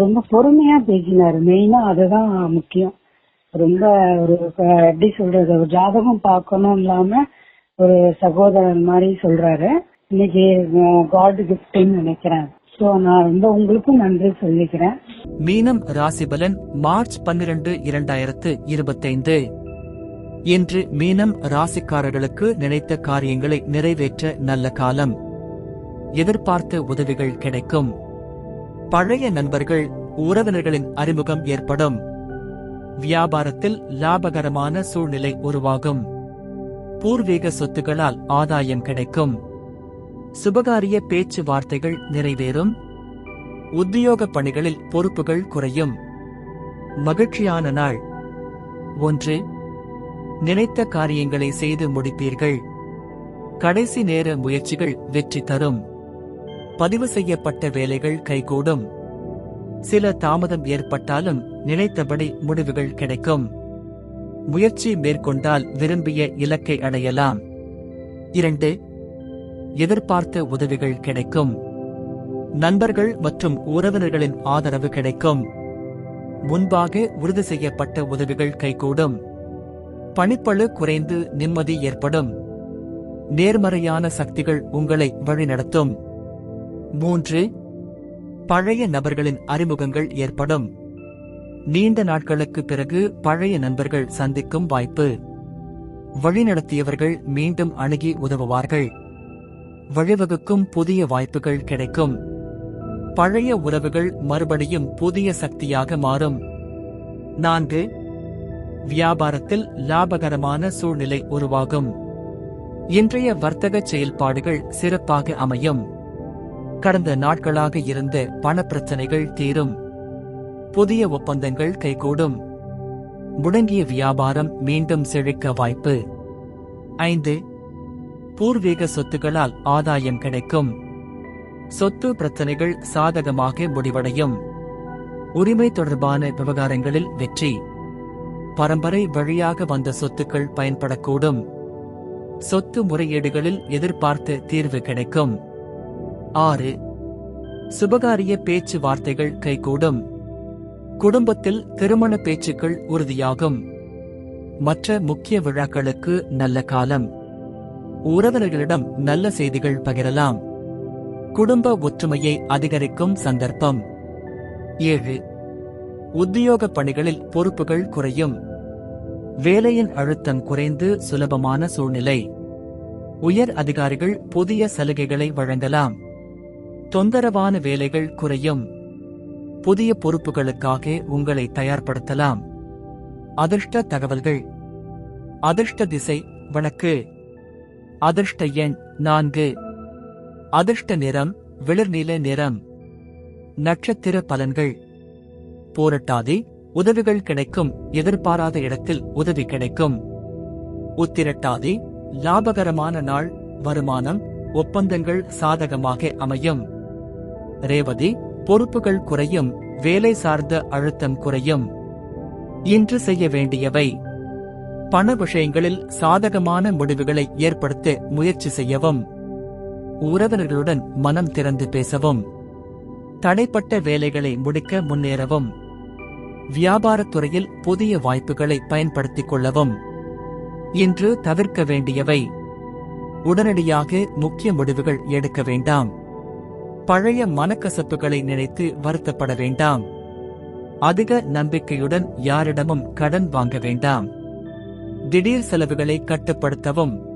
ரொம்ப பொறுமையா பேசினாரு. மெயினா அதுதான் முக்கியம். ரொம்ப ஒரு எப்படி சொல்றது ஒரு ஜாதகம் பார்க்கணும் இல்லாம ஒரு சகோதரன் மாதிரி சொல்றாரு. இன்னைக்கு காட் கிஃப்ட்னு நினைக்கிறேன். சோ நான் ரொம்ப உங்களுக்கும் நன்றி சொல்லிக்கிறேன். மீனம் ராசிபலன் மார்ச் பன்னிரண்டு இரண்டாயிரத்து இருபத்தைந்து. இன்று மீனம் ராசிக்காரர்களுக்கு நினைத்த காரியங்களை நிறைவேற்ற நல்ல காலம். எதிர்பார்த்த உதவிகள் கிடைக்கும். பழைய நண்பர்கள் உறவினர்களின் அறிமுகம் ஏற்படும். வியாபாரத்தில் லாபகரமான சூழ்நிலை உருவாகும். பூர்வீக சொத்துகளால் ஆதாயம் கிடைக்கும். சுபகாரிய பேச்சுவார்த்தைகள் நிறைவேறும். உத்தியோக பணிகளில் பொறுப்புகள் குறையும். மகிழ்ச்சியான நாள். ஒன்று நினைத்த காரியங்களை செய்து முடிப்பீர்கள். கடைசி நேர முயற்சிகள் வெற்றி தரும். பதிவு செய்யப்பட்ட வேலைகள் கைகூடும். சில தாமதம் ஏற்பட்டாலும் நினைத்தபடி முடிவுகள் கிடைக்கும். முயற்சி மேற்கொண்டால் விரும்பிய இலக்கை அடையலாம். இரண்டு எதிர்பார்த்த உதவிகள் கிடைக்கும். நண்பர்கள் மற்றும் உறவினர்களின் ஆதரவு கிடைக்கும். முன்பாக உறுதி செய்யப்பட்ட உதவிகள் கைகூடும். பணிப்பளு குறைந்து நிம்மதி ஏற்படும். நேர்மறையான சக்திகள் உங்களை வழிநடத்தும். மூன்று பழைய நபர்களின் அறிமுகங்கள் ஏற்படும். நீண்ட நாட்களுக்கு பிறகு பழைய நண்பர்கள் சந்திக்கும் வாய்ப்பு. வழிநடத்தியவர்கள் மீண்டும் அணுகி உதவுவார்கள். வழிவகுக்கும் புதிய வாய்ப்புகள் கிடைக்கும். பழைய உறவுகள் மறுபடியும் புதிய சக்தியாக மாறும். நான்கு வியாபாரத்தில் லாபகரமான சூழ்நிலை உருவாகும். இன்றைய வர்த்தக செயல்பாடுகள் சிறப்பாக அமையும். கடந்த நாட்களாக இருந்த பணப்பிரச்சனைகள் தீரும். புதிய ஒப்பந்தங்கள் கைகூடும். முடங்கிய வியாபாரம் மீண்டும் செழிக்க வாய்ப்பு. ஐந்து. பூர்வீக சொத்துகளால் ஆதாயம் கிடைக்கும். சொத்து பிரச்சனைகள் சாதகமாக முடிவடையும். உரிமை தொடர்பான விவகாரங்களில் வெற்றி. பரம்பரை வழியாக வந்த சொத்துக்கள் பயன்படக்கூடும். சொத்து முறையீடுகளில் எதிர்பார்த்த தீர்வு கிடைக்கும். ஆறு. சுபகாரிய பேச்சுவார்த்தைகள் கைகூடும். குடும்பத்தில் திருமண பேச்சுக்கள் உறுதியாகும். மற்ற முக்கிய விழாக்களுக்கு நல்ல காலம். உறவினர்களிடம் நல்ல செய்திகள் பகிரலாம். குடும்ப ஒற்றுமையை அதிகரிக்கும் சந்தர்ப்பம். ஏழு. உத்தியோக பணிகளில் பொறுப்புகள் குறையும். வேலையின் அழுத்தம் குறைந்து சுலபமான சூழ்நிலை. உயர் அதிகாரிகள் புதிய சலுகைகளை வழங்கலாம். தொந்தரவான வேலைகள் குறையும். புதிய பொறுப்புகளுக்காக உங்களை தயார்படுத்தலாம். அதிர்ஷ்ட தகவல்கள். அதிர்ஷ்ட திசை வழக்கு. அதிர்ஷ்ட எண் நான்கு. அதிர்ஷ்ட நிறம் வெளிர்நீல நிறம். நட்சத்திர பலன்கள். போரட்டாதி உதவிகள் கிடைக்கும் எதிர்பாராத இடத்தில் உதவி கிடைக்கும். உத்திரட்டாதி லாபகரமான நாள் வருமானம் ஒப்பந்தங்கள் சாதகமாக அமையும். ரேவதி பொறுப்புகள் குறையும் வேலை சார்ந்த அழுத்தம் குறையும். இன்று செய்ய வேண்டியவை. பண விஷயங்களில் சாதகமான முடிவுகளை ஏற்படுத்த முயற்சி செய்யவும். உறவினர்களுடன் மனம் திறந்து பேசவும். தடைப்பட்ட வேலைகளை முடிக்க முன்னேறவும். வியாபாரத் துறையில் புதிய வாய்ப்புகளை பயன்படுத்திக் கொள்ளவும். இன்று தவிர்க்க வேண்டியவை. உடனடியாக முக்கிய முடிவுகள் எடுக்க வேண்டாம். பழைய மனக்கசப்புகளை நினைத்து வருத்தப்பட வேண்டாம். அதிக நம்பிக்கையுடன் யாரிடமும் கடன் வாங்க வேண்டாம். திடீர் செலவுகளை கட்டுப்படுத்தவும்